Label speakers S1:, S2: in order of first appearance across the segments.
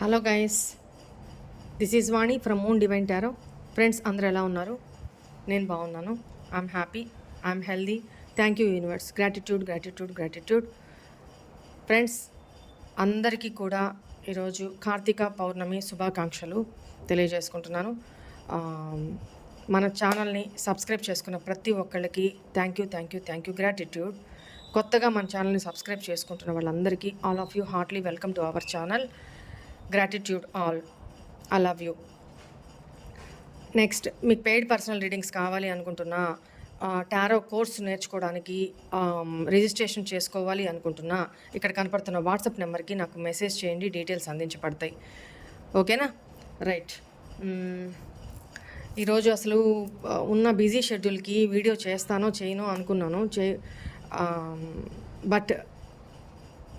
S1: Hello guys this is Vani from Moon Divine Tarot. Friends అందరూ ఎలా ఉన్నారు? నేను బాగున్నాను. I'm happy I'm healthy. Thank you universe. Gratitude gratitude gratitude. Friends అందరికీ కూడా ఈరోజు కార్తీక పౌర్ణమి శుభాకాంక్షలు తెలియజేసుకుంటున్నాను. మన ఛానల్ని సబ్స్క్రైబ్ చేసుకున్న ప్రతి ఒక్కళ్ళకి thank you thank you thank you gratitude. కొత్తగా మన ఛానల్ని సబ్స్క్రైబ్ చేసుకుంటున్న వాళ్ళందరికీ all of you heartly welcome to our channel. Gratitude all I love you next మీకు పెయిడ్ పర్సనల్ రీడింగ్స్ కావాలి అనుకుంటున్నా టారో కోర్స్ నేర్చుకోవడానికి రిజిస్ట్రేషన్ చేసుకోవాలి అనుకుంటున్నా ఇక్కడ కనపడుతున్న వాట్సాప్ నెంబర్కి నాకు మెసేజ్ చేయండి డీటెయిల్స్ అందించబడతాయి. ఓకేనా? రైట్ ఈరోజు అసలు ఉన్న బిజీ షెడ్యూల్కి వీడియో చేస్తానో చేయనో అనుకున్నాను చే బట్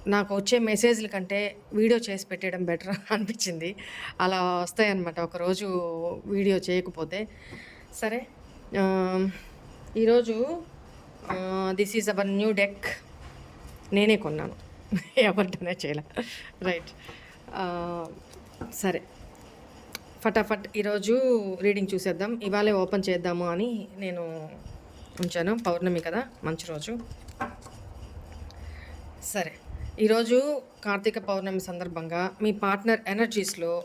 S1: నాకు వచ్చే మెసేజ్ల కంటే వీడియో చేసి పెట్టడం బెటర్ అనిపించింది. అలా వస్తాయన్నమాట. ఒకరోజు వీడియో చేయకపోతే. సరే ఈరోజు this is our new deck నేనే కొన్నాను. ఎవరితోనే చేయలే. రైట్ సరే. ఫటాఫట్ ఈరోజు రీడింగ్ చూసేద్దాం. ఇవాళే ఓపెన్ చేద్దాము అని నేను ఉంచాను. పౌర్ణమి కదా మంచి రోజు. సరే. ఈరోజు కార్తీక పౌర్ణమి సందర్భంగా మీ పార్ట్నర్ ఎనర్జీస్లో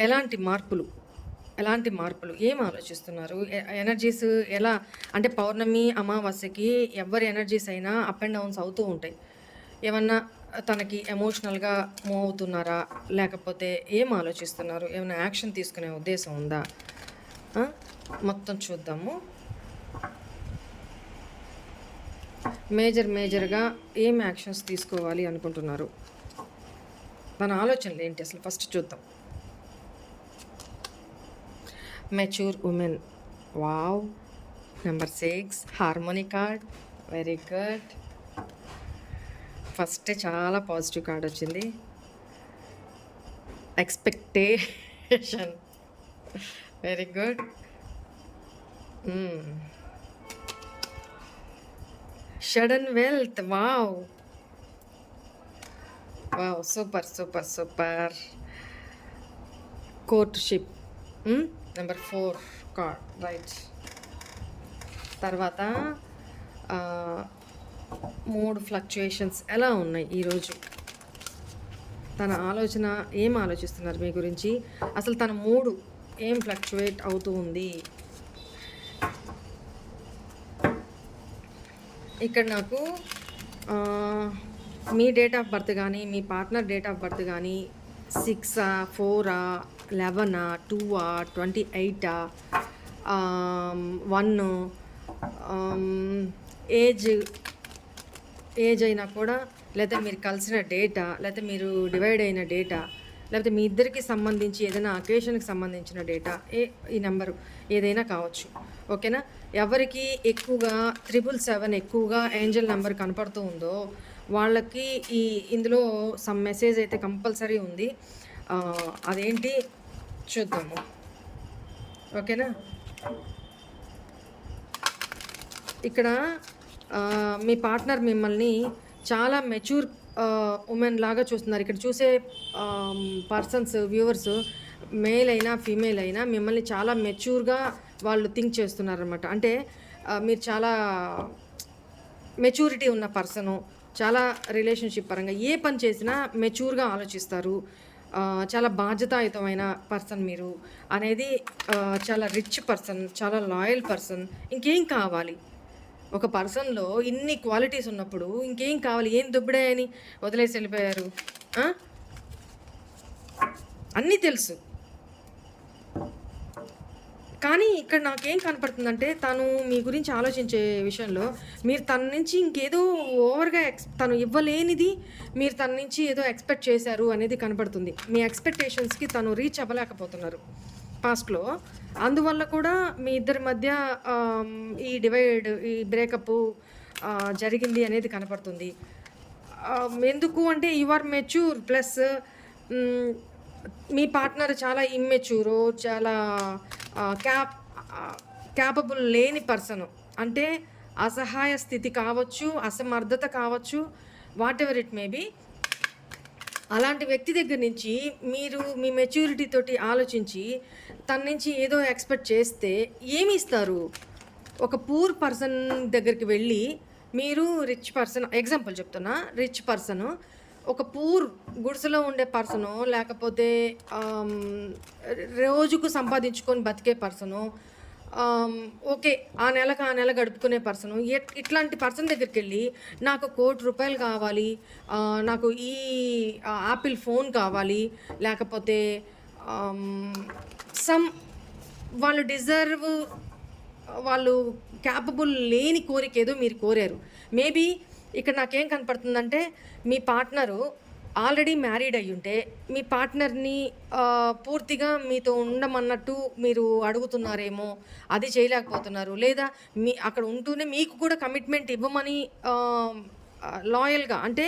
S1: ఎలాంటి మార్పులు ఎలాంటి మార్పులు? ఏం ఆలోచిస్తున్నారు? ఎ- ఎనర్జీస్ ఎలా? అంటే పౌర్ణమి అమావాస్యకి ఎవరి ఎనర్జీస్ అయినా అప్ అండ్ డౌన్స్ అవుతూ ఉంటాయి. ఏమన్నా తనకి ఎమోషనల్గా మూవ్ అవుతున్నారా? లేకపోతే ఏం ఆలోచిస్తున్నారు? ఏమైనా యాక్షన్ తీసుకునే ఉద్దేశం ఉందా? మొత్తం చూద్దాము. మేజర్ మేజర్గా ఏం యాక్షన్స్ తీసుకోవాలి అనుకుంటున్నారు? మన ఆలోచనలు ఏంటి అసలు? ఫస్ట్ చూద్దాం. Mature women wow number six harmony card very good first చాలా పాజిటివ్ కార్డ్ వచ్చింది. Expectation very good sudden wealth wow wow super super super courtship number four card right తర్వాత మూడు ఫ్లక్చుయేషన్స్ ఎలా ఉన్నాయి ఈరోజు తన ఆలోచన ఏం ఆలోచిస్తున్నారు మీ గురించి? అసలు తన మూడు ఏం ఫ్లక్చువేట్ అవుతూ ఉంది? ఇక్కడ నాకు మీ డేట్ ఆఫ్ బర్త్ కానీ మీ పార్ట్నర్ డేట్ ఆఫ్ బర్త్ కానీ సిక్సా ఫోరా లెవెనా టూవా ట్వంటీ ఎయిటా వన్ ఏజ్ ఏజ్ అయినా కూడా లేకపోతే మీరు కలిసిన డేటా లేకపోతే మీరు డివైడ్ అయిన డేటా లేకపోతే మీ ఇద్దరికి సంబంధించి ఏదైనా అకేషన్కి సంబంధించిన డేటా ఏ ఈ నెంబరు ఏదైనా కావచ్చు. ఓకేనా? ఎవరికి ఎక్కువగా త్రిబుల్ సెవెన్ ఎక్కువగా ఏంజల్ నెంబర్ కనపడుతూ ఉందో వాళ్ళకి ఈ ఇందులో సమ్ మెసేజ్ అయితే కంపల్సరీ ఉంది. అదేంటి? చూద్దాము. ఓకేనా? ఇక్కడ మీ పార్ట్నర్ మిమ్మల్ని చాలా మెచ్యూర్ ఉమెన్ లాగా చూస్తున్నారు. ఇక్కడ చూసే పర్సన్స్ వ్యూవర్స్ మేల్ అయినా ఫీమేల్ అయినా మిమ్మల్ని చాలా మెచ్యూర్గా వాళ్ళు థింక్ చేస్తున్నారనమాట అంటే మీరు చాలా మెచ్యూరిటీ ఉన్న పర్సను చాలా రిలేషన్షిప్ పరంగా ఏ పని చేసినా మెచ్యూర్గా ఆలోచిస్తారు. చాలా బాధ్యతాయుతమైన పర్సన్ మీరు అనేది చాలా రిచ్ పర్సన్ చాలా లాయల్ పర్సన్ ఇంకేం కావాలి? ఒక పర్సన్లో ఇన్ని క్వాలిటీస్ ఉన్నప్పుడు ఇంకేం కావాలి? ఏం దుబ్బడాయని వదిలేసి వెళ్ళిపోయారు. అన్నీ తెలుసు. కానీ ఇక్కడ నాకేం కనపడుతుందంటే తను మీ గురించి ఆలోచించే విషయంలో మీరు తన నుంచి ఇంకేదో ఓవర్గా ఎక్స్ తను ఇవ్వలేనిది మీరు తన నుంచి ఏదో ఎక్స్పెక్ట్ చేశారు అనేది కనపడుతుంది. మీ ఎక్స్పెక్టేషన్స్కి తను రీచ్ అవ్వలేకపోతున్నారు. పాస్ట్లో అందువల్ల కూడా మీ ఇద్దరి మధ్య ఈ డివైడ్ ఈ బ్రేకప్ జరిగింది అనేది కనపడుతుంది. ఎందుకు అంటే యు ఆర్ మెచ్యూర్ ప్లస్ మీ పార్ట్నర్ చాలా ఇమ్మెచ్యూరు చాలా క్యాప్ క్యాపబుల్ లేని పర్సన్. అంటే అసహాయ స్థితి కావచ్చు అసమర్థత కావచ్చు whatever it may be. అలాంటి వ్యక్తి దగ్గర నుంచి మీరు మీ మెచ్యూరిటీ తోటి ఆలోచించి తన నుంచి ఏదో ఎక్స్పెక్ట్ చేస్తే ఏమి ఇస్తారు? ఒక పూర్ పర్సన్ దగ్గరికి వెళ్ళి మీరు రిచ్ పర్సన్ ఎగ్జాంపుల్ చెప్తున్నా రిచ్ పర్సన్ ఒక పూర్ గుడిసెలో ఉండే పర్సను లేకపోతే రోజుకు సంపాదించుకొని బతికే పర్సను ఓకే ఆ నెలకు ఆ నెల గడుపుకునే పర్సన్. ఇట్లాంటి పర్సన్ దగ్గరికి వెళ్ళి నాకు కోటి రూపాయలు కావాలి నాకు ఈ యాపిల్ ఫోన్ కావాలి లేకపోతే సమ్ వాళ్ళు డిజర్వ్ వాళ్ళు క్యాపబుల్ లేని కోరిక ఏదో మీరు కోరారు. మేబీ ఇక్కడ నాకేం కనపడుతుందంటే మీ పార్ట్నరు ఆల్రెడీ మ్యారీడ్ అయి ఉంటే మీ పార్ట్నర్ని పూర్తిగా మీతో ఉండమన్నట్టు మీరు అడుగుతున్నారేమో అది చేయలేకపోతున్నారు. లేదా మీ అక్కడ ఉంటూనే మీకు కూడా కమిట్మెంట్ ఇవ్వమని లాయల్గా అంటే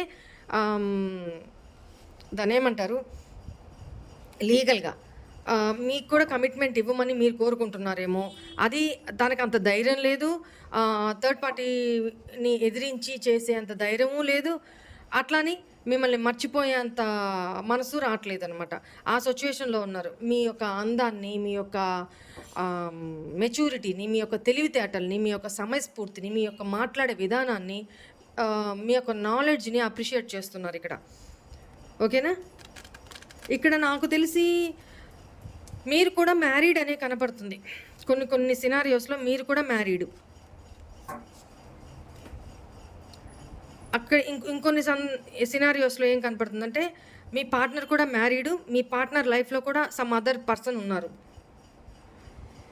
S1: దాని ఏమంటారు? లీగల్గా మీకు కూడా కమిట్మెంట్ ఇవ్వమని మీరు కోరుకుంటున్నారేమో. అది దానికి అంత ధైర్యం లేదు. థర్డ్ పార్టీని ఎదిరించి చేసే అంత ధైర్యము లేదు. అట్లాని మిమ్మల్ని మర్చిపోయేంత మనసు రావట్లేదు అనమాట ఆ సిచ్యువేషన్లో ఉన్నారు. మీ యొక్క అందాన్ని మీ యొక్క మెచ్యూరిటీని మీ యొక్క తెలివితేటల్ని మీ యొక్క సమయస్ఫూర్తిని మీ యొక్క మాట్లాడే విధానాన్ని మీ యొక్క నాలెడ్జ్ని అప్రిషియేట్ చేస్తున్నారు ఇక్కడ. ఓకేనా? ఇక్కడ నాకు తెలిసి మీరు కూడా మ్యారీడ్ అనే కనపడుతుంది. కొన్ని కొన్ని సినారియోస్లో మీరు కూడా మ్యారీడ్. అక్కడ ఇంకొన్ని సన్ సినారియోస్లో ఏం కనపడుతుందంటే మీ పార్ట్నర్ కూడా మ్యారీడ్ మీ పార్ట్నర్ లైఫ్లో కూడా సమ్ అదర్ పర్సన్ ఉన్నారు.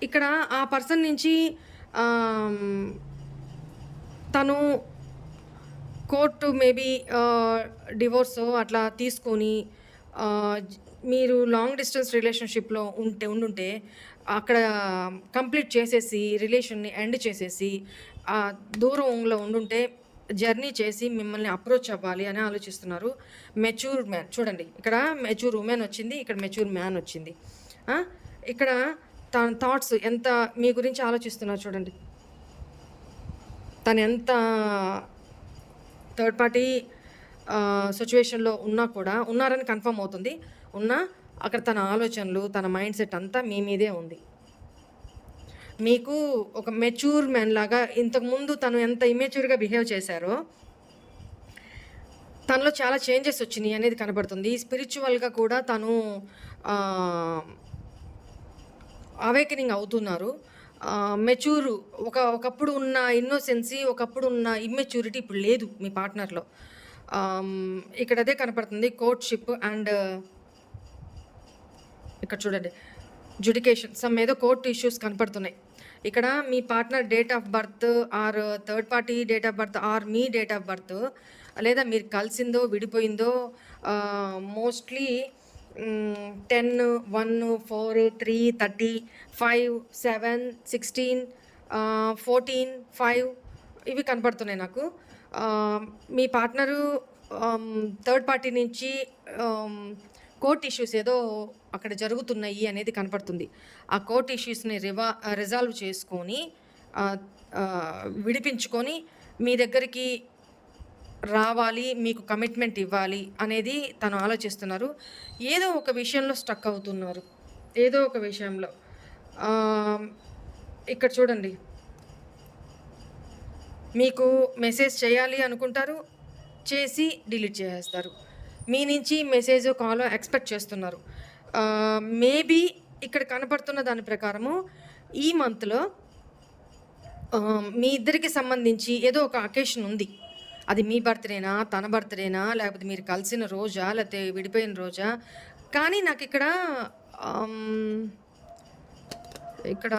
S1: ఇక్కడ ఆ పర్సన్ నుంచి తను కోర్టు మేబీ డివోర్స్ అట్లా తీసుకొని మీరు లాంగ్ డిస్టెన్స్ రిలేషన్షిప్లో ఉంటే ఉండుంటే అక్కడ కంప్లీట్ చేసేసి రిలేషన్ని ఎండ్ చేసేసి దూరంలో ఉండుంటే జర్నీ చేసి మిమ్మల్ని అప్రోచ్ అవ్వాలి అని ఆలోచిస్తున్నారు. మెచ్యూర్ మ్యాన్ చూడండి ఇక్కడ మెచ్యూర్ ఉమెన్ వచ్చింది ఇక్కడ మెచ్యూర్ మ్యాన్ వచ్చింది. ఇక్కడ తన థాట్స్ ఎంత మీ గురించి ఆలోచిస్తున్నారు చూడండి. తను ఎంత థర్డ్ పార్టీ సిచ్యువేషన్లో ఉన్నా కూడా ఉన్నారని కన్ఫర్మ్ అవుతుంది. ఉన్నా అక్కడ తన ఆలోచనలు తన మైండ్ సెట్ అంతా మీ మీదే ఉంది. మీకు ఒక మెచ్యూర్ మ్యాన్ లాగా ఇంతకుముందు తను ఎంత ఇమెచ్యూర్గా బిహేవ్ చేశారో తనలో చాలా చేంజెస్ వచ్చినాయి అనేది కనబడుతుంది. స్పిరిచువల్గా కూడా తను అవేకనింగ్ అవుతున్నారు. మెచ్యూర్ ఒక ఒకప్పుడు ఉన్న ఇన్నోసెన్సీ ఒకప్పుడు ఉన్న ఇమ్మెచ్యూరిటీ ఇప్పుడు లేదు మీ పార్ట్నర్లో ఇక్కడ అదే కనపడుతుంది కోర్ట్షిప్ అండ్ ఇక్కడ చూడండి జుడికేషన్ సమ్ ఏదో కోర్ట్ ఇష్యూస్ కనపడుతున్నాయి. ఇక్కడ మీ partner date of birth or third party date of birth or me date of birth లేదా మీరు కలిసిందో విడిపోయిందో mostly ten one four three thirty five seven sixteen fourteen five ఇవి కనపడుతున్నాయి నాకు. మీ పార్ట్నరు థర్డ్ పార్టీ నుంచి కోర్ట్ ఇష్యూస్ ఏదో అక్కడ జరుగుతున్నాయి అనేది కనపడుతుంది. ఆ కోర్ట్ ఇష్యూస్ని రివా రిజాల్వ్ చేసుకొని విడిపించుకొని మీ దగ్గరికి రావాలి మీకు కమిట్మెంట్ ఇవ్వాలి అనేది తను ఆలోచిస్తున్నారు. ఏదో ఒక విషయంలో స్టక్ అవుతున్నారు. ఏదో ఒక విషయంలో. ఇక్కడ చూడండి. మీకు మెసేజ్ చేయాలి అనుకుంటారు చేసి డిలీట్ చేసేస్తారు. మీ నుంచి మెసేజ్ కాల్ ఎక్స్పెక్ట్ చేస్తున్నారు. మేబీ ఇక్కడ కనపడుతున్న దాని ప్రకారము ఈ మంత్లో మీ ఇద్దరికి సంబంధించి ఏదో ఒక అకేషన్ ఉంది. అది మీ బర్త్డేనా తన బర్త్డేనా లేకపోతే మీరు కలిసిన రోజా లేకపోతే విడిపోయిన రోజా. కానీ నాకు ఇక్కడ ఇక్కడ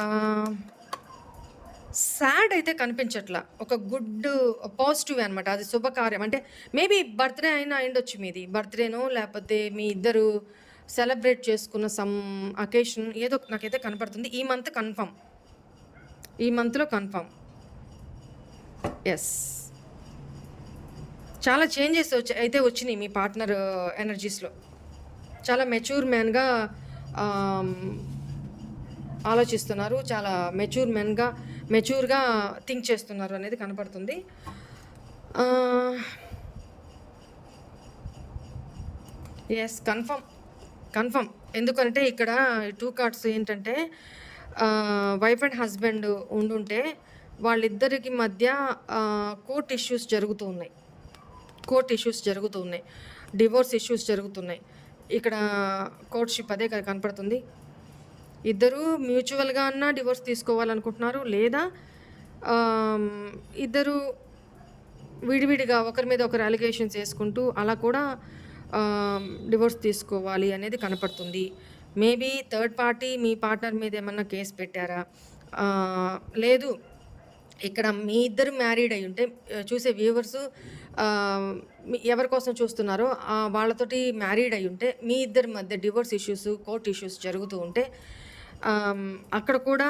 S1: సాడ్ అయితే కనిపించట్లా. ఒక గుడ్ పాజిటివ్ అనమాట అది శుభకార్యం. అంటే మేబీ బర్త్డే అయినా అయిండొచ్చు మీది. బర్త్డేనో లేకపోతే మీ ఇద్దరు సెలబ్రేట్ చేసుకున్న సమ్ అకేషన్ ఏదో నాకైతే కనపడుతుంది. ఈ మంత్ కన్ఫర్మ్. ఈ మంత్లో కన్ఫర్మ్. ఎస్. చాలా చేంజెస్ వచ్చి అయితే వచ్చినాయి మీ పార్ట్నర్ ఎనర్జీస్లో. చాలా మెచ్యూర్ మ్యాన్గా ఆలోచిస్తున్నారు. చాలా మెచ్యూర్ మెన్గా మెచ్యూర్గా థింక్ చేస్తున్నారు అనేది కనపడుతుంది. ఎస్ కన్ఫర్మ్ కన్ఫర్మ్ ఎందుకంటే ఇక్కడ టూ కార్డ్స్ ఏంటంటే వైఫ్ అండ్ హస్బెండ్ ఉండుంటే వాళ్ళిద్దరికి మధ్య కోర్ట్ ఇష్యూస్ జరుగుతూ ఉన్నాయి. కోర్ట్ ఇష్యూస్ జరుగుతూ ఉన్నాయి. డివోర్స్ ఇష్యూస్ జరుగుతున్నాయి. ఇక్కడ కోర్ట్షిప్ అదే కదా కనపడుతుంది. ఇద్దరు మ్యూచువల్గా అన్నా డివోర్స్ తీసుకోవాలనుకుంటున్నారు లేదా ఇద్దరు విడివిడిగా ఒకరి మీద ఒకరు అలిగేషన్స్ వేసుకుంటూ అలా కూడా డివోర్స్ తీసుకోవాలి అనేది కనపడుతుంది. మేబీ థర్డ్ పార్టీ మీ పార్ట్నర్ మీద ఏమన్నా కేసు పెట్టారా? లేదు. ఇక్కడ మీ ఇద్దరు మ్యారీడ్ అయి ఉంటే చూసే వ్యూవర్స్ ఎవరి కోసం చూస్తున్నారో వాళ్ళతోటి మ్యారీడ్ అయి ఉంటే మీ ఇద్దరి మధ్య డివోర్స్ ఇష్యూస్ కోర్ట్ ఇష్యూస్ జరుగుతూ ఉంటే అక్కడ కూడా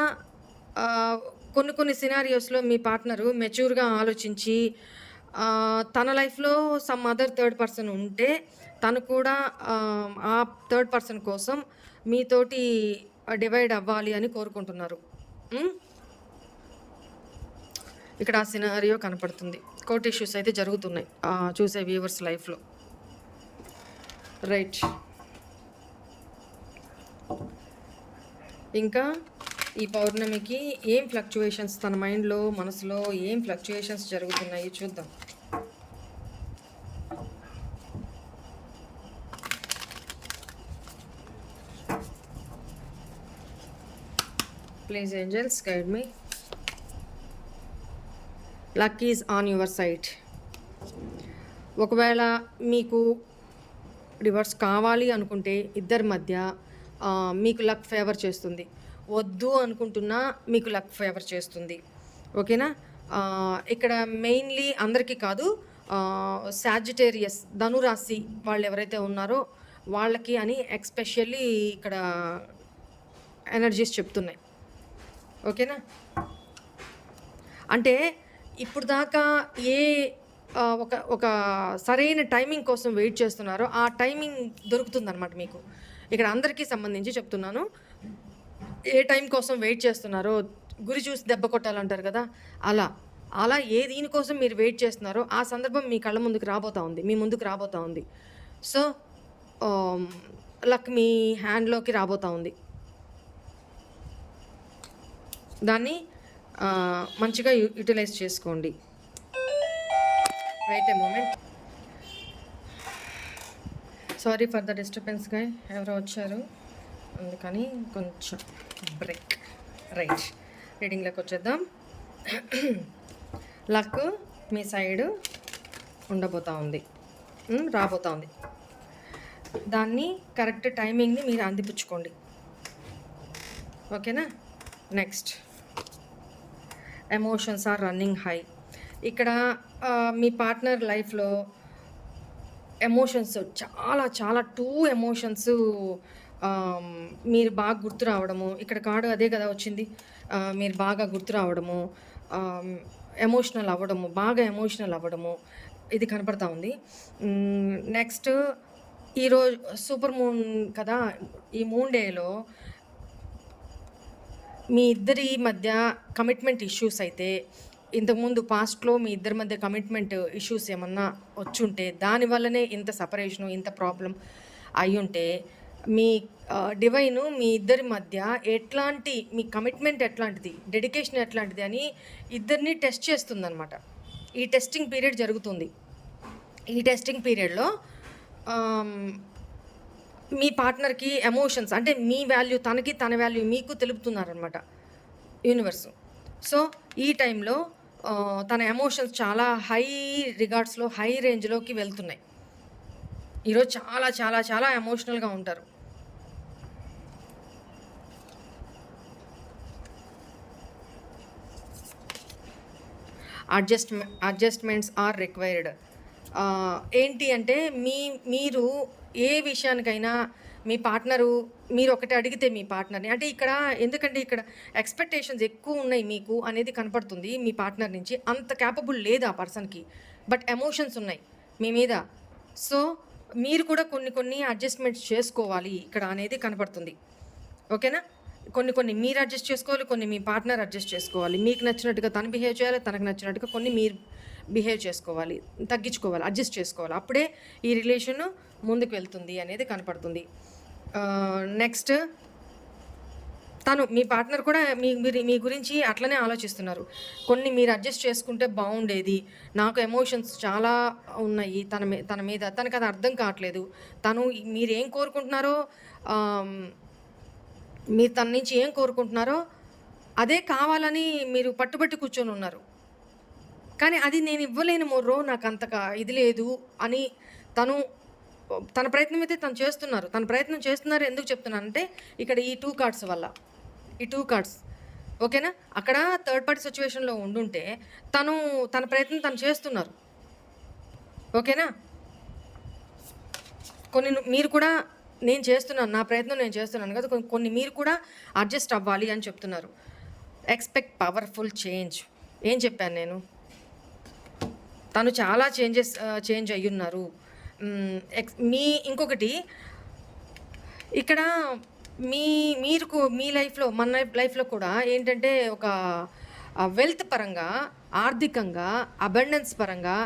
S1: కొన్ని కొన్ని సినారియోస్లో మీ పార్ట్నరు మెచ్యూర్గా ఆలోచించి తన లైఫ్లో సమ్ అదర్ థర్డ్ పర్సన్ ఉంటే తను కూడా ఆ, థర్డ్ పర్సన్ కోసం మీతోటి డివైడ్ అవ్వాలి అని కోరుకుంటున్నారు. ఇక్కడ ఆ సినారియో కనపడుతుంది. కోర్ట్ ఇష్యూస్ అయితే జరుగుతున్నాయి చూసే వ్యూవర్స్ లైఫ్లో రైట్ ఇంకా ఈ పౌర్ణమికి ఏం ఫ్లక్చువేషన్స్ తన మైండ్లో మనసులో ఏం ఫ్లక్చువేషన్స్ జరుగుతున్నాయి చూద్దాం. Please angels guide me luck is on your side ఒకవేళ మీకు డివర్స్ కావాలి అనుకుంటే ఇద్దరి మధ్య మీకు లక్ ఫేవర్ చేస్తుంది. వద్దు అనుకుంటున్నా మీకు లక్ ఫేవర్ చేస్తుంది. ఓకేనా? ఇక్కడ మెయిన్లీ అందరికీ కాదు సాజిటేరియస్ ధనురాశి వాళ్ళు ఎవరైతే ఉన్నారో వాళ్ళకి అని ఎక్స్పెషల్లీ ఇక్కడ ఎనర్జీస్ చెప్తున్నాయి. ఓకేనా? అంటే ఇప్పుడు దాకా ఏ ఒక ఒక సరైన టైమింగ్ కోసం వెయిట్ చేస్తున్నారో ఆ టైమింగ్ దొరుకుతుందన్నమాట మీకు. ఇక్కడ అందరికీ సంబంధించి చెప్తున్నాను. ఏ టైం కోసం వెయిట్ చేస్తున్నారో గురి చూసి దెబ్బ కొట్టాలంటారు కదా అలా. అలా ఏ దీనికోసం మీరు వెయిట్ చేస్తున్నారో ఆ సందర్భం మీ కళ్ళ ముందుకు రాబోతా ఉంది మీ ముందుకు రాబోతా ఉంది. సో లక్ మీ హ్యాండ్లోకి రాబోతా ఉంది. దాన్ని మంచిగా యు- యూటిలైజ్ చేసుకోండి. Wait a moment. Sorry for the డిస్టర్బెన్స్గా ఎవరో వచ్చారు. అందుకని కొంచెం బ్రేక్ రైట్ రీడింగ్లోకి వచ్చేద్దాం. లక్ మీ సైడ్ ఉండబోతా ఉంది. రాబోతా ఉంది. దాన్ని కరెక్ట్ టైమింగ్ని మీరు అందిపుచ్చుకోండి. ఓకేనా next emotions are running high ఇక్కడ మీ పార్ట్నర్ లైఫ్లో ఎమోషన్స్ చాలా చాలా టూ ఎమోషన్స్ మీరు బాగా గుర్తు రావడము. ఇక్కడ కార్డు అదే కదా వచ్చింది. మీరు బాగా గుర్తు రావడము ఎమోషనల్ అవ్వడము బాగా ఎమోషనల్ అవ్వడము ఇది కనపడతా ఉంది. నెక్స్ట్ ఈరోజు సూపర్ మూన్ కదా ఈ మూన్ డేలో మీ ఇద్దరి మధ్య కమిట్మెంట్ ఇష్యూస్ అయితే ఇంతకుముందు పాస్ట్లో మీ ఇద్దరి మధ్య కమిట్మెంట్ ఇష్యూస్ ఏమన్నా వచ్చుంటే దానివల్లనే ఇంత సపరేషను ఇంత ప్రాబ్లం అయ్యుంటే మీ డివైన్ మీ ఇద్దరి మధ్య ఎట్లాంటి మీ కమిట్మెంట్ ఎట్లాంటిది డెడికేషన్ ఎట్లాంటిది అని ఇద్దరిని టెస్ట్ చేస్తుందన్నమాట. ఈ టెస్టింగ్ పీరియడ్ జరుగుతుంది. ఈ టెస్టింగ్ పీరియడ్లో మీ పార్ట్నర్కి ఎమోషన్స్ అంటే మీ వాల్యూ తనకి తన వాల్యూ మీకు తెలుపుతున్నారనమాట యూనివర్స్. సో ఈ టైంలో తన ఎమోషన్స్ చాలా హై రిగార్డ్స్లో హై రేంజ్లోకి వెళ్తున్నాయి. ఈరోజు చాలా చాలా చాలా ఎమోషనల్గా ఉంటారు. Adjust adjustments are required. ఏంటి అంటే మీ మీరు ఏ విషయానికైనా మీ పార్ట్నరు మీరు ఒకటి అడిగితే మీ పార్ట్నర్ని. అంటే ఇక్కడ ఎందుకంటే ఇక్కడ ఎక్స్పెక్టేషన్స్ ఎక్కువ ఉన్నాయి మీకు అనేది కనపడుతుంది మీ పార్ట్నర్ నుంచి. అంత క్యాపబుల్ లేదు ఆ పర్సన్కి. బట్ ఎమోషన్స్ ఉన్నాయి మీ మీద. సో మీరు కూడా కొన్ని కొన్ని అడ్జస్ట్మెంట్స్ చేసుకోవాలి ఇక్కడ అనేది కనపడుతుంది. ఓకేనా? కొన్ని కొన్ని మీరు అడ్జస్ట్ చేసుకోవాలి కొన్ని మీ పార్ట్నర్ అడ్జస్ట్ చేసుకోవాలి. మీకు నచ్చినట్టుగా తను బిహేవ్ చేయాలి తనకు నచ్చినట్టుగా కొన్ని మీరు బిహేవ్ చేసుకోవాలి తగ్గించుకోవాలి అడ్జస్ట్ చేసుకోవాలి. అప్పుడే ఈ రిలేషన్ ముందుకు వెళ్తుంది అనేది కనపడుతుంది. నెక్స్ట్ తను మీ పార్ట్నర్ కూడా మీ మీరు మీ గురించి అట్లనే ఆలోచిస్తున్నారు. కొన్ని మీరు అడ్జస్ట్ చేసుకుంటే బాగుండేది. నాకు ఎమోషన్స్ చాలా ఉన్నాయి. తన మీ తన మీద తనకు అది అర్థం కావట్లేదు. తను మీరు ఏం కోరుకుంటున్నారో మీరు తన నుంచి ఏం కోరుకుంటున్నారో అదే కావాలని మీరు పట్టుబట్టి కూర్చొని ఉన్నారు. కానీ అది నేను ఇవ్వలేను మొర్రో నాకు అంతగా ఇది లేదు అని తను తన ప్రయత్నం అయితే తను చేస్తున్నారు. తన ప్రయత్నం చేస్తున్నారు ఎందుకు చెప్తున్నానంటే ఇక్కడ ఈ టూ కార్డ్స్ వల్ల. ఈ టూ కార్డ్స్ ఓకేనా? అక్కడ థర్డ్ పార్టీ సిచ్యువేషన్లో ఉండుంటే తను తన ప్రయత్నం తను చేస్తున్నారు. ఓకేనా? కొన్ని మీరు కూడా నేను చేస్తున్నాను నా ప్రయత్నం నేను చేస్తున్నాను కదా కొన్ని- కొన్ని మీరు కూడా అడ్జస్ట్ అవ్వాలి అని చెప్తున్నారు. ఎక్స్పెక్ట్ పవర్ఫుల్ చేంజ్ ఏం చెప్పాను నేను? తను చాలా చేంజెస్ చేంజ్ అయ్యున్నారు. ఉన్నారు ఎక్స్ మీ ఇంకొకటి ఇక్కడ మీ మీరు మీ లైఫ్లో మన లైఫ్లో కూడా ఏంటంటే ఒక వెల్త్ పరంగా ఆర్థికంగా అబండెన్స్ పరంగా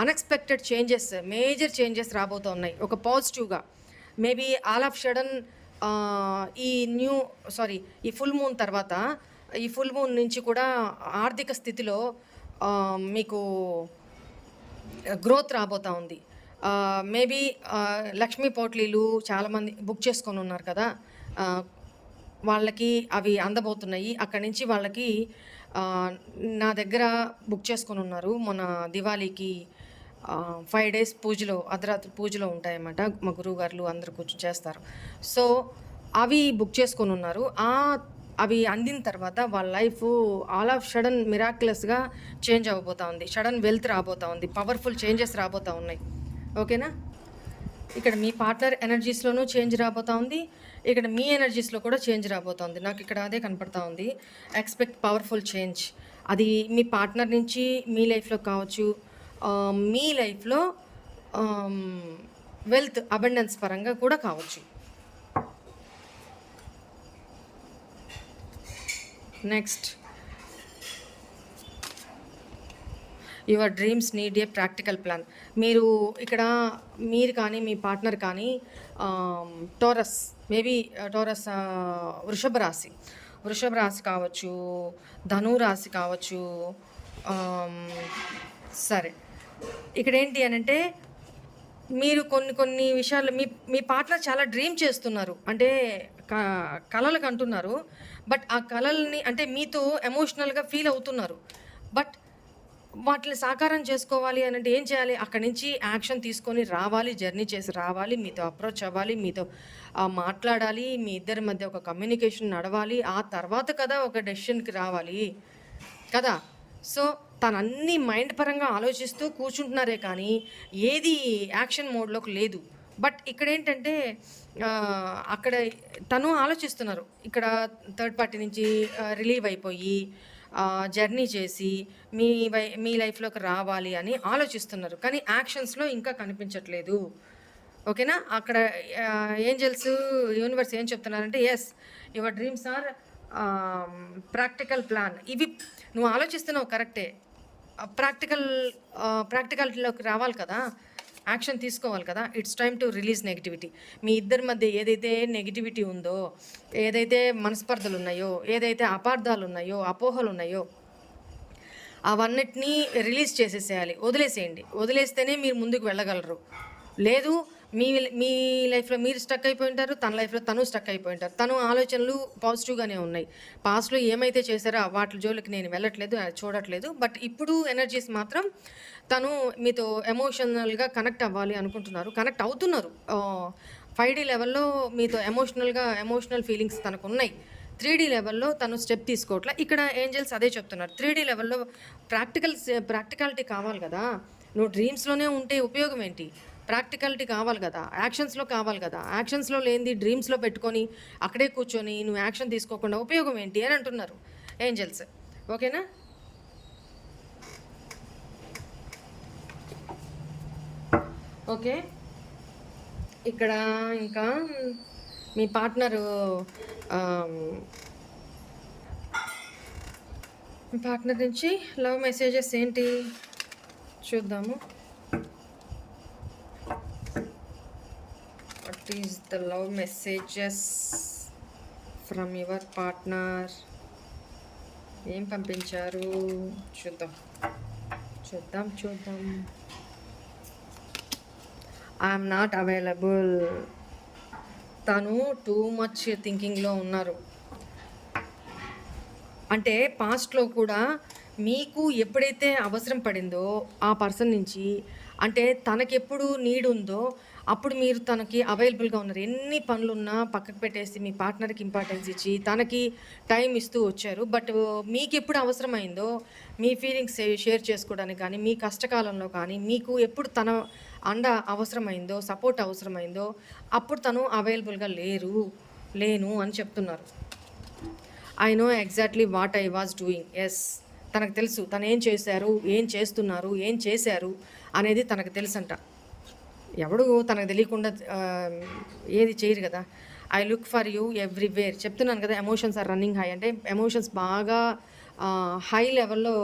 S1: అన్ఎక్స్పెక్టెడ్ చేంజెస్ మేజర్ చేంజెస్ రాబోతూ ఉన్నాయి. ఒక పాజిటివ్గా మేబీ ఆల్ ఆఫ్ షడన్ ఈ న్యూ సారీ ఈ ఫుల్ మూన్ తర్వాత ఈ ఫుల్ మూన్ నుంచి కూడా ఆర్థిక స్థితిలో మీకు గ్రోత్ రాబోతా ఉంది. మేబీ లక్ష్మీ పోట్లీలు చాలామంది బుక్ చేసుకొని ఉన్నారు కదా. వాళ్ళకి అవి అందబోతున్నాయి. అక్కడి నుంచి వాళ్ళకి నా దగ్గర బుక్ చేసుకొని ఉన్నారు. మొన్న దివాళీకి ఫైవ్ డేస్ పూజలో అర్ధరాత్రి పూజలో ఉంటాయన్నమాట. మా గురువుగారులు అందరూ కూర్చొని చేస్తారు. సో అవి బుక్ చేసుకొని ఉన్నారు. ఆ అవి అందిన తర్వాత వాళ్ళ లైఫ్ ఆల్ ఆఫ్ సడన్ మిరాక్యులస్గా చేంజ్ అవ్వబోతా ఉంది. సడన్ వెల్త్ రాబోతా ఉంది. పవర్ఫుల్ చేంజెస్ రాబోతా ఉన్నాయి. ఓకేనా? ఇక్కడ మీ పార్ట్నర్ ఎనర్జీస్లోనూ చేంజ్ రాబోతా ఉంది. ఇక్కడ మీ ఎనర్జీస్లో కూడా చేంజ్ రాబోతా ఉంది. నాకు ఇక్కడ అదే కనపడతా ఉంది. ఎక్స్పెక్ట్ పవర్ఫుల్ చేంజ్ అది మీ పార్ట్నర్ నుంచి మీ లైఫ్లో కావచ్చు మీ లైఫ్లో వెల్త్ అబండెన్స్ పరంగా కూడా కావచ్చు. Next your dreams need a practical plan. మీరు ఇక్కడ మీరు కానీ మీ పార్ట్నర్ కానీ టోరస్ మేబీ టోరస్ వృషభ రాశి. వృషభ రాశి కావచ్చు ధను రాశి కావచ్చు సరే. ఇక్కడ ఏంటి అని అంటే మీరు కొన్ని కొన్ని విషయాలు మీ మీ పార్ట్నర్ చాలా డ్రీమ్ చేస్తున్నారు. అంటే క- కలలు అంటున్నారు. బట్ ఆ కళల్ని అంటే మీతో ఎమోషనల్గా ఫీల్ అవుతున్నారు. బట్ వాటిని సాకారం చేసుకోవాలి అని అంటే ఏం చేయాలి? అక్కడి నుంచి యాక్షన్ తీసుకొని రావాలి జర్నీ చేసి రావాలి మీతో అప్రోచ్ అవ్వాలి మీతో మాట్లాడాలి మీ ఇద్దరి మధ్య ఒక కమ్యూనికేషన్ నడవాలి ఆ తర్వాత కదా ఒక డెసిషన్కి రావాలి కదా? సో తనన్నీ మైండ్ పరంగా ఆలోచిస్తూ కూర్చుంటున్నారే కానీ ఏది యాక్షన్ మోడ్లోకి లేదు. బట్ ఇక్కడ ఏంటంటే అక్కడ తను ఆలోచిస్తున్నారు. ఇక్కడ థర్డ్ పార్టీ నుంచి రిలీవ్ అయిపోయి జర్నీ చేసి మీ వై మీ లైఫ్లోకి రావాలి అని ఆలోచిస్తున్నారు. కానీ యాక్షన్స్లో ఇంకా కనిపించట్లేదు. ఓకేనా? అక్కడ ఏంజల్స్ యూనివర్స్ ఏం చెప్తున్నారంటే yes your dreams are practical plan ఇవి నువ్వు ఆలోచిస్తున్నావు కరెక్టే. ప్రాక్టికల్ ప్రాక్టికాలిటీలోకి రావాలి కదా. యాక్షన్ తీసుకోవాలి కదా. It's time to release negativity మీ ఇద్దరి మధ్య ఏదైతే నెగిటివిటీ ఉందో ఏదైతే మనస్పర్ధలు ఉన్నాయో ఏదైతే అపార్థాలు ఉన్నాయో అపోహలు ఉన్నాయో అవన్నిటినీ రిలీజ్ చేసేసేయాలి. వదిలేసేయండి. వదిలేస్తేనే మీరు ముందుకు వెళ్ళగలరు. లేదు మీ మీ లైఫ్లో మీరు స్టక్ అయిపోయి ఉంటారు తన లైఫ్లో తను స్టక్ అయిపోయి ఉంటారు. తను ఆలోచనలు పాజిటివ్గానే ఉన్నాయి. పాస్ట్లో ఏమైతే చేశారో వాటి జోలికి నేను వెళ్ళట్లేదు అది చూడట్లేదు. బట్ ఇప్పుడు ఎనర్జీస్ మాత్రం తను మీతో ఎమోషనల్గా కనెక్ట్ అవ్వాలి అనుకుంటున్నారు. కనెక్ట్ అవుతున్నారు. ఫైవ్ డీ లెవెల్లో మీతో ఎమోషనల్గా ఎమోషనల్ ఫీలింగ్స్ తనకు ఉన్నాయి త్రీ డీ లెవెల్లో తను స్టెప్ తీసుకోవట్లే. ఇక్కడ ఏంజల్స్ అదే చెప్తున్నారు. త్రీ డీ లెవెల్లో ప్రాక్టికల్ ప్రాక్టికాలిటీ కావాలి కదా. నువ్వు డ్రీమ్స్లోనే ఉంటే ఉపయోగం ఏంటి? ప్రాక్టికాలిటీ కావాలి కదా. యాక్షన్స్లో కావాలి కదా. యాక్షన్స్లో లేనిది డ్రీమ్స్లో పెట్టుకొని అక్కడే కూర్చొని నువ్వు యాక్షన్ తీసుకోకుండా ఉపయోగం ఏంటి అని అంటున్నారు. ఏంజల్స్ ఓకేనా ఓకే. ఇక్కడ ఇంకా మీ పార్ట్నరు మీ పార్ట్నర్ నుంచి లవ్ మెసేజెస్ ఏంటి? చూద్దాము. What is the love messages from your partner ఏం పంపించారు? చూద్దాం. చూద్దాం చూద్దాం. ఐఎమ్ నాట్ అవైలబుల్ తను టూ మచ్ థింకింగ్లో ఉన్నారు. అంటే పాస్ట్లో కూడా మీకు ఎప్పుడైతే అవసరం పడిందో ఆ పర్సన్ నుంచి అంటే తనకెప్పుడు నీడ్ ఉందో అప్పుడు మీరు తనకి అవైలబుల్గా ఉన్నారు. ఎన్ని పనులున్నా పక్కకు పెట్టేసి మీ పార్ట్నర్కి ఇంపార్టెన్స్ ఇచ్చి తనకి టైం ఇస్తూ వచ్చారు. బట్ మీకు ఎప్పుడు అవసరమైందో మీ ఫీలింగ్స్ షేర్ చేసుకోవడానికి కానీ మీ కష్టకాలంలో కానీ మీకు ఎప్పుడు తన అండ అవసరమైందో సపోర్ట్ అవసరమైందో అప్పుడు తను అవైలబుల్గా లేరు లేను అని చెప్తున్నారు. I know exactly what I was doing yes తనకు తెలుసు. తను ఏం చేశారు ఏం చేస్తున్నారు ఏం చేశారు అనేది తనకు తెలుసంట. ఎవడు తనకు తెలియకుండా ఏది చేయరు కదా. I look for you everywhere చెప్తున్నాను కదా ఎమోషన్స్ ఆర్ రన్నింగ్ హై అంటే ఎమోషన్స్ బాగా హై లెవెల్లో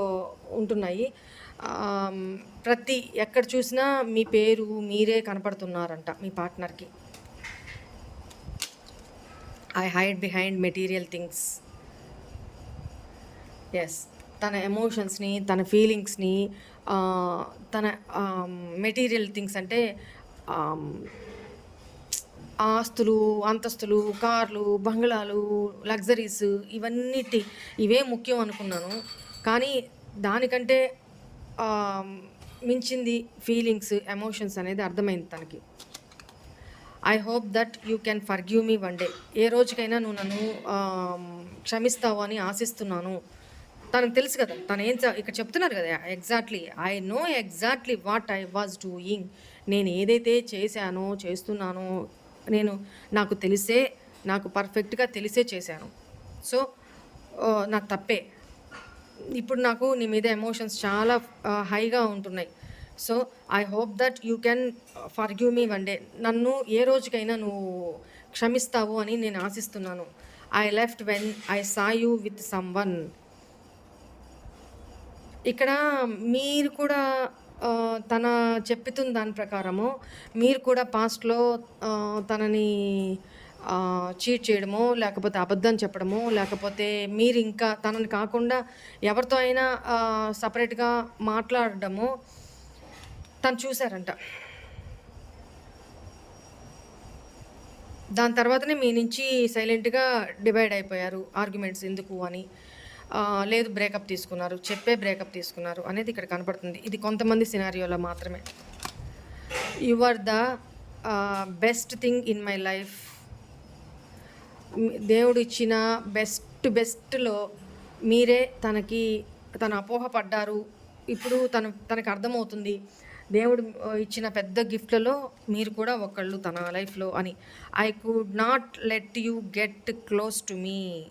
S1: ఉంటున్నాయి. ప్రతి ఎక్కడ చూసినా మీ పేరు మీరే కనపడుతున్నారంట మీ పార్ట్నర్కి. I hide behind material things yes తన ఎమోషన్స్ని తన ఫీలింగ్స్ని తన మెటీరియల్ థింగ్స్ అంటే ఆస్తులు అంతస్తులు కార్లు బంగ్లాలు లగ్జరీస్ ఇవన్నిటి. ఇవే ముఖ్యం అనుకున్నాను. కానీ దానికంటే మించింది ఫీలింగ్స్ ఎమోషన్స్ అనేది అర్థమైంది తనకి. I hope that you can forgive me one day ఏ రోజుకైనా నువ్వు నన్ను క్షమిస్తావు అని ఆశిస్తున్నాను. తనకు తెలుసు కదా తను ఏం ఇక్కడ చెప్తున్నారు కదా exactly I know exactly what I was doing నేను ఏదైతే చేశానో చేస్తున్నానో నేను నాకు తెలిసే నాకు పర్ఫెక్ట్గా తెలిసే చేశాను. సో నాకు తప్పే. ఇప్పుడు నాకు నీ మీద ఎమోషన్స్ చాలా హైగా ఉంటున్నాయి. So I hope that you can forgive me one day నన్ను ఏ రోజుకైనా నువ్వు క్షమిస్తావు అని నేను ఆశిస్తున్నాను. I left when I saw you with someone ఇక్కడ మీరు కూడా తన చెప్పుతున్న దాని ప్రకారము మీరు కూడా పాస్ట్లో తనని చీట్ చేయడము లేకపోతే అబద్ధం చెప్పడమో లేకపోతే మీరు ఇంకా తనని కాకుండా ఎవరితో అయినా సపరేట్గా మాట్లాడడమో తను చూశారంట. దాని తర్వాతనే మీ నుంచి సైలెంట్గా డివైడ్ అయిపోయారు ఆర్గ్యుమెంట్స్ ఎందుకు అని. లేదు బ్రేకప్ తీసుకున్నారు చెప్పే బ్రేకప్ తీసుకున్నారు అనేది ఇక్కడ కనపడుతుంది. ఇది కొంతమంది సినారియోలో మాత్రమే. You are the best thing in my life. దేవుడు ఇచ్చిన బెస్ట్ బెస్ట్లో మీరే తనకి తన అపోహపడ్డారు ఇప్పుడు తను తనకు అర్థమవుతుంది. దేవుడు ఇచ్చిన పెద్ద గిఫ్ట్లలో మీరు కూడా ఒకళ్ళు తన లైఫ్లో అని. I could not let you get close to me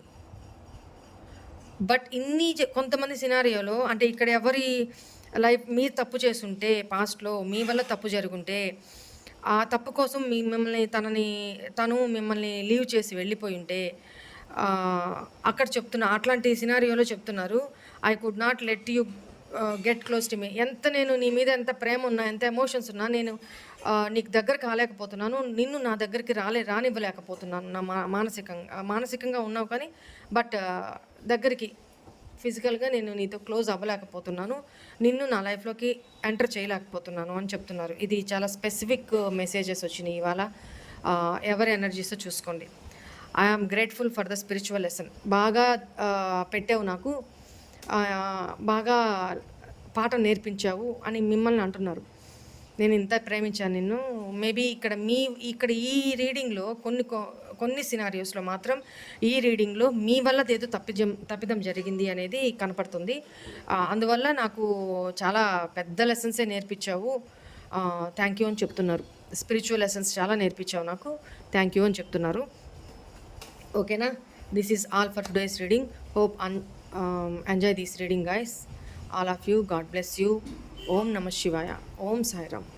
S1: but ఇన్ని కొంతమంది సినారియోలో అంటే ఇక్కడ ఎవరి లైఫ్ మీరు తప్పు చేసుంటే పాస్ట్లో మీ వల్ల తప్పు జరుగుంటే ఆ తప్పు కోసం మీ మిమ్మల్ని తనని తను మిమ్మల్ని లీవ్ చేసి వెళ్ళిపోయి ఉంటే అక్కడ చెప్తున్నా అట్లాంటి సినారియోలో చెప్తున్నారు I could not let you get close to me ఎంత నేను నీ మీద ఎంత ప్రేమ ఉన్నా ఎంత ఎమోషన్స్ ఉన్నా నేను నీకు దగ్గర కాలేకపోతున్నాను నిన్ను నా దగ్గరికి రాలే రానివ్వలేకపోతున్నాను నా మా మానసికంగా మానసికంగా ఉన్నావు కానీ బట్ దగ్గరికి ఫిజికల్గా నేను నీతో క్లోజ్ అవ్వలేకపోతున్నాను. నిన్ను నా లైఫ్లోకి ఎంటర్ చేయలేకపోతున్నాను అని చెప్తున్నారు. ఇది చాలా స్పెసిఫిక్ మెసేజెస్ వచ్చినాయి ఇవాళ. ఎవరి ఎనర్జీస్తో చూసుకోండి. I am grateful for the spiritual lesson. బాగా పెట్టావు నాకు. బాగా పాఠం నేర్పించావు అని మిమ్మల్ని అంటున్నారు. నేను ఇంత ప్రేమించాను నిన్ను. మేబీ ఇక్కడ మీ ఇక్కడ ఈ రీడింగ్లో కొన్ని కొన్ని సినారియోస్లో మాత్రం ఈ రీడింగ్లో మీ వల్ల ఏదో తప్పిజం తప్పిదం జరిగింది అనేది కనపడుతుంది. అందువల్ల నాకు చాలా పెద్ద లెసన్సే నేర్పించావు. థ్యాంక్ యూ అని చెప్తున్నారు. స్పిరిచువల్ లెసన్స్ చాలా నేర్పించావు నాకు. థ్యాంక్ యూ అని చెప్తున్నారు. ఓకేనా this is all for today's reading hope an enjoy this reading guys all of you God bless you Om Namah Shivaya Om Sairam